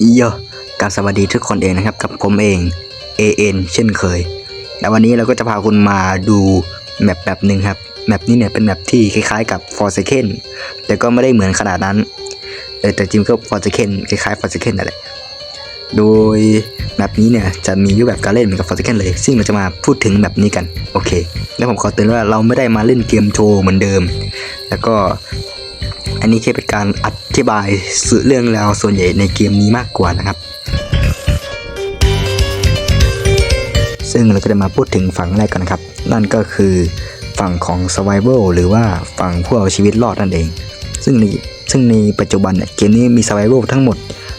โยกับสวัสดีทุกคนเองนะครับกับผมเอง AN เช่นเคย และวันนี้เราก็จะพาคุณมาดูแมปแบบหนึ่งครับ แมปนี้เนี่ยเป็นแมปที่คล้ายๆ กับ Forsaken แต่ก็ไม่ได้เหมือนขนาดนั้น แต่จริงก็ Forsaken คล้ายๆ Forsaken นั่นแหละ โดยแมปนี้เนี่ยจะมีรูปแบบการเล่นเหมือนกับ Forsaken เลย ซึ่งเราจะมาพูดถึงแบบนี้กัน โอเค แล้วผมขอเตือนว่าเราไม่ได้มาเล่นเกมโชว์เหมือนเดิม แล้วก็ อันนี้แค่เป็นการอธิบายสื่อเรื่องราวส่วนใหญ่ในเกมนี้มากกว่านะครับ ซึ่งเราก็จะมาพูดถึงฝั่งแรกกันนะครับ นั่นก็คือฝั่งของ Survival หรือว่าฝั่งผู้เอาชีวิตรอดนั่นเอง ซึ่งในซึ่งในปัจจุบันเนี่ยเกมนี้มี Survival ทั้งหมด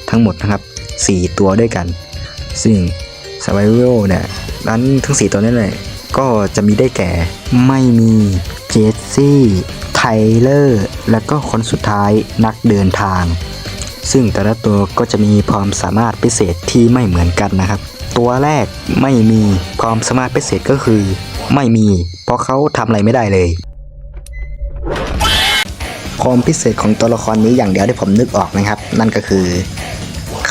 ทั้งหมดนะครับ 4 ตัวด้วยกัน ซึ่ง Survival เนี่ยนั้นทั้ง 4 ตัวนั้นเลยก็จะมีได้แก่ไม่มีเจสซี่ ไทเลอร์ และก็คนสุดท้ายนักเดินทาง ซึ่งแต่ละตัวก็จะมีความสามารถพิเศษที่ไม่เหมือนกันนะครับ ตัวแรกไม่มีความสามารถพิเศษก็คือ ไม่มี เพราะเขาทำอะไรไม่ได้เลย ความพิเศษของตัวละครนี้อย่างเดียวที่ผมนึกออกนะครับ นั่นก็คือ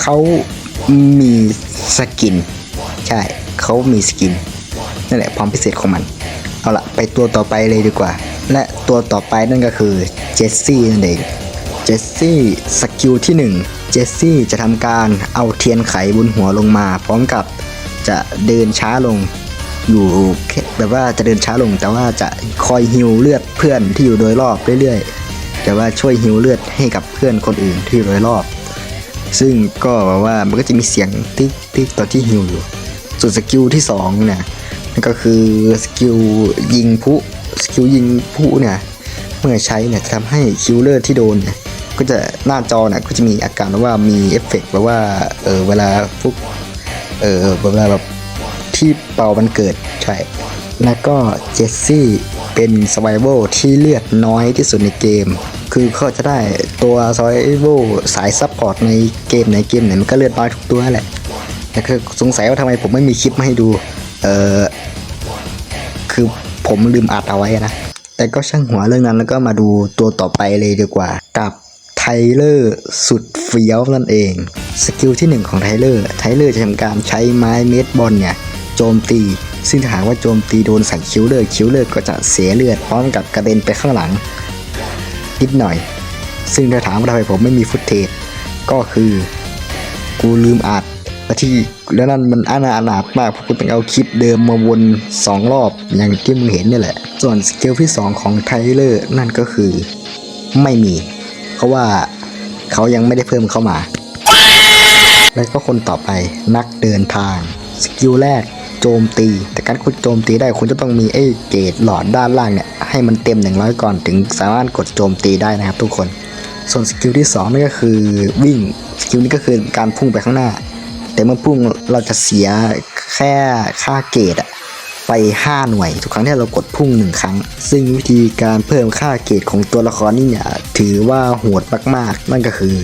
เขามีสกิน ใช่เขามีสกินนั่นแหละความพิเศษของมัน เอาละไปตัวต่อไปเลยดีกว่า และตัวต่อไปนั่นก็คือเจสซี่นั่นเอง เจสซี่สกิลที่ 1 เจสซี่จะทำการเอาเทียนไขบนหัวลงมา พร้อมกับจะเดินช้าลงอยู่แบบว่าจะเดินช้าลง แต่ว่าจะคอยฮิวเลือดเพื่อนที่อยู่โดยรอบเรื่อยๆ แต่ว่าช่วยฮิวเลือดให้กับเพื่อนคนอื่นที่อยู่โดยรอบ ซึ่งก็แบบว่ามันก็จะมีเสียงติ๊กติ๊กตอนที่ฮิวอยู่ส่วนสกิลที่สองเนี่ยนั่นก็คือสกิลยิงพุ สกิลยิงพุเนี่ยเมื่อใช้เนี่ยทำให้คิวเลอร์ที่โดนเนี่ยก็จะหน้าจอเนี่ยก็จะมีอาการว่ามีเอฟเฟกต์แบบว่าเออเวลาพวกเออเวลาแบบที่เป่ามันเกิดใช่แล้วก็เจสซี่เป็นสไ i เ a ลที่เลือดน้อยที่สุดในเกม คือเขาจะได้ตัวสไ i เ a ลสายซัพพอร์ตในเกมไหนเกมไหนมันก็เลือดน้อยทุกตัวแหละแต่คือสงสัยว่าทำไมผมไม่มีคลิปมาให้ดู เออคือ ผมลืมอัดเอาไว้นะ แต่ก็ช่างหัวเรื่องนั้นแล้วก็มาดูตัวต่อไปเลยดีกว่า กับไทเลอร์สุดเฟี้ยวนั่นเอง สกิลที่ 1 ของไทเลอร์ ไทเลอร์จะทำการใช้ไม้เม็ดบอลเนี่ยโจมตี ซึ่งถ้าหากว่าโจมตีโดนใส่คิวเลอร์คิวเลอร์ก็จะเสียเลือดพร้อมกับกระเด็นไปข้างหลังนิดหน่อย ซึ่งถ้าถามว่าทำไมผมไม่มีฟุตเทจก็คือ กูลืมอัด ที่แล้วนั่นมันอานาอนาถมากเพราะกูต้องเอาคลิปเดิมมาวนสองรอบอย่างที่มึงเห็นนี่แหละ ส่วนสกิลที่2ของไทเลอร์นั่นก็คือไม่มี เพราะว่าเขายังไม่ได้เพิ่มเข้ามา แล้วก็คนต่อไปนักเดินทางสกิลแรกโจมตี แต่การคุณโจมตีได้คุณจะต้องมีไอ้เกรดหลอดด้านล่างเนี่ยให้มันเต็ม 100 ก่อนถึงสามารถกดโจมตีได้นะครับทุกคน ส่วนสกิลที่2นั่นก็คือวิ่ง สกิลนี้ก็คือการพุ่งไปข้างหน้า แต่เมื่อพุ่งเราจะเสียแค่ค่าเกรดอะไป 5 หน่วย ทุกครั้งที่เรากดพุ่ง 1 ครั้ง ซึ่งวิธีการเพิ่มค่าเกรดของตัวละครนี่เนี่ยถือว่าโหดมากๆ นั่นก็คือ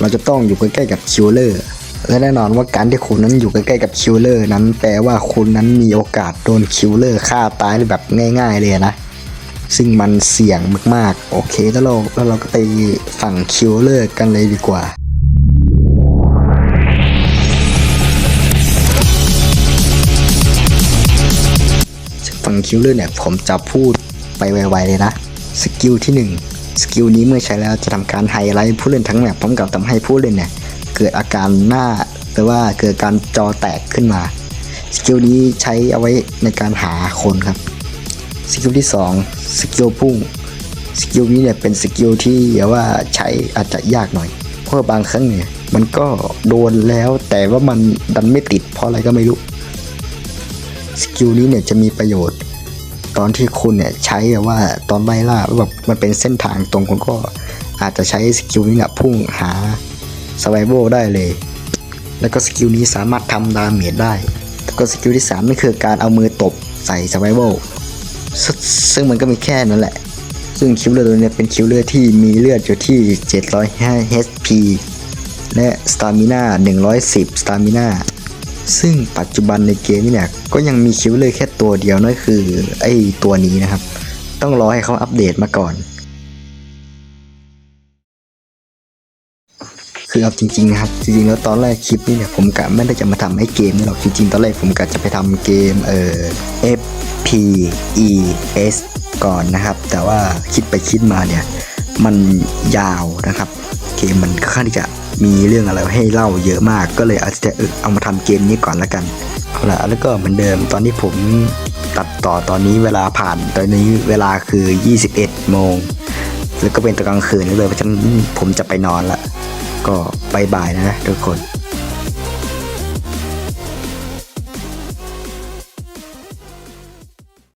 เราจะต้องอยู่ใกล้ๆกับคิวเลอร์และแน่นอนว่าการที่คุณนั้นอยู่ใกล้ๆกับคิวเลอร์นั้นแปลว่าคุณนั้นมีโอกาสโดนคิวเลอร์ฆ่าตายแบบง่าย ๆ เลยนะซึ่งมันเสี่ยงมากๆ โอเคแล้วเราแล้วเราก็ไปฝั่งคิวเลอร์กันเลยดีกว่า ฝั่งคิวเลอร์เนี่ยผมจะพูดไปไวๆเลยนะสกิลที่1สกิลนี้เมื่อใช้แล้วจะทำการไฮไลท์ผู้เล่นทั้งแมปพร้อมกับทำให้ผู้เล่นเนี่ยเกิดอาการหน้าแปลว่าเกิดการจอแตกขึ้นมาสกิลนี้ใช้เอาไว้ในการหาคนครับสกิลที่2สกิลพุ่งสกิลนี้เนี่ยเป็นสกิลที่เดี๋ยวว่าใช้อาจจะยากหน่อย เพราะบางครั้งเนี่ยมันก็โดนแล้วแต่ว่ามันดันไม่ติดเพราะอะไรก็ไม่รู้สกิลนี้เนี่ยจะมีประโยชน์ ตอนที่คุณเนี่ยใช้แบบว่าตอนไล่ล่าแบบมันเป็นเส้นทางตรงคุณก็อาจจะใช้สกิลนี้เนี่ยพุ่งหาสไ i เ a ลได้เลย แล้วก็สกิลนี้สามารถทำดาเมจได้แล้วก็สกิลที่3นั่นคือการเอามือตบใส่สไ i เ a ลซึ่งมันก็มีแค่นั้นแหละ ซึ่งคิวเลอร์ตัวเนี้เป็นคิวเลอร์ที่มีเลือดอยู่ที่705 HP และสตามิน่า110สตามิน่าซึ่งปัจจุบันในเกมนี่เนี่ยก็ยังมีคิวเลอร์แค่ ตัวเดียวนั่นคือไอ้ตัวนี้นะครับ ต้องรอให้เขาอัปเดตมาก่อน คือเอาจริงๆครับจริงๆแล้วตอนแรกคลิปนี้เนี่ยผมกะไม่ได้จะมาทำให้เกมนี่หรอกจริงๆ ตอนแรกผมกะจะไปทำเกมเอ่อ F P E S ก่อนนะครับ แต่ว่าคิดไปคิดมาเนี่ยมันยาวนะครับ เกมมันค่อนข้างที่จะมีเรื่องอะไรให้เล่าเยอะมาก ก็เลยอาจจะเอามาทำเกมนี้ก่อนละกันเอาละแล้วก็เหมือนเดิมตอนที่ผมตัดต่อตอนนี้เวลาผ่านตอนนี้เวลาคือ 21 โมง แล้วก็เป็นตอนกลางคืนเลยเพราะฉะนั้นผมจะไปนอนละก็บายบายนะทุกคน